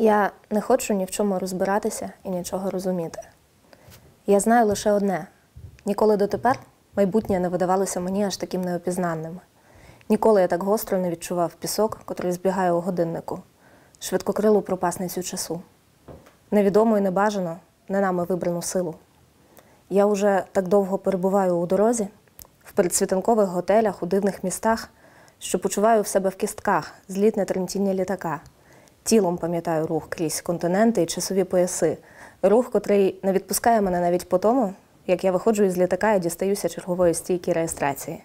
Я не хочу ні в чому розбиратися і нічого розуміти. Я знаю лише одне: ніколи дотепер майбутнє не видавалося мені аж таким неопізнанним. Ніколи я так гостро не відчував пісок, котрий збігає у годиннику, швидкокрилу пропасницю часу. Невідомо і небажано, не нами вибрану силу. Я уже так довго перебуваю у дорозі, в передсвітанкових готелях, у дивних містах, що почуваю в себе в кістках злітне тремтіння літака. Тілом пам'ятаю рух крізь континенти і часові пояси. Рух, котрий не відпускає мене навіть по тому, як я виходжу із літака і дістаюся чергової стійки реєстрації.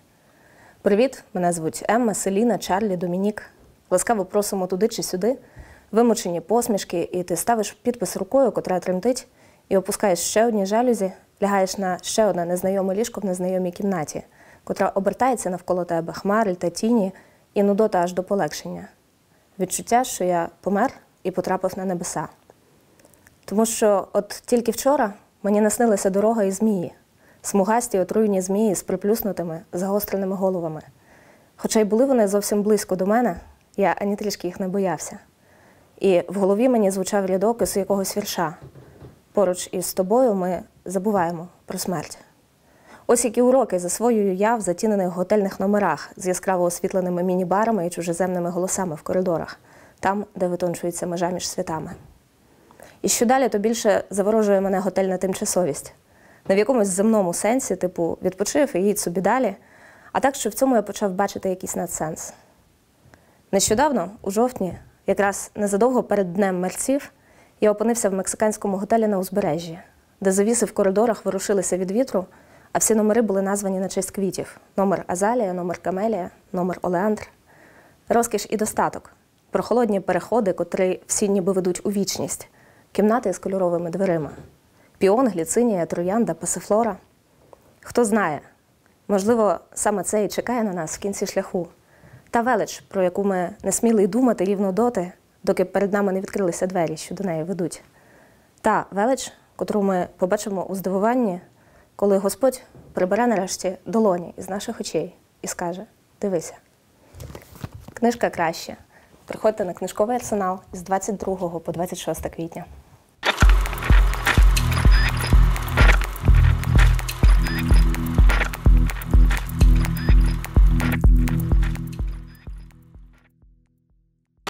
Привіт, мене звуть Емма, Селіна, Чарлі, Домінік. Ласкаво просимо туди чи сюди, вимучені посмішки, і ти ставиш підпис рукою, котра тремтить, і опускаєш ще одні жалюзі, лягаєш на ще одне незнайоме ліжко в незнайомій кімнаті, котра обертається навколо тебе хмари та тіні, і нудота аж до полегшення. Відчуття, що я помер і потрапив на небеса. Тому що от тільки вчора мені наснилася дорога і змії, смугасті отруйні змії з приплюснутими, загостреними головами. Хоча й були вони зовсім близько до мене, я ані трішки їх не боявся. І в голові мені звучав рядок із якогось вірша. Поруч із тобою ми забуваємо про смерть. Ось які уроки засвоюю я в затінених готельних номерах з яскраво освітленими міні-барами і чужеземними голосами в коридорах, там, де витончується межа між світами. І що далі, то більше заворожує мене готельна тимчасовість. Не в якомусь земному сенсі, типу, відпочив і їдь собі далі, а так, що в цьому я почав бачити якийсь надсенс. Нещодавно, у жовтні, якраз незадовго перед днем мерців, я опинився в мексиканському готелі на узбережжі, де завіси в коридорах ворушилися від вітру, а всі номери були названі на честь квітів: номер Азалія, номер Камелія, номер Олеандр. Розкіш і достаток, прохолодні переходи, котрі всі ніби ведуть у вічність, кімнати з кольоровими дверима, піон, гліцинія, троянда, пасифлора. Хто знає, можливо, саме це і чекає на нас в кінці шляху. Та велич, про яку ми не сміли й думати рівно доти, доки перед нами не відкрилися двері, що до неї ведуть. Та велич, котру ми побачимо у здивуванні, коли Господь прибере нарешті долоні із наших очей і скаже: Дивися, книжка краще. Приходьте на книжковий арсенал з 22 по 26 квітня.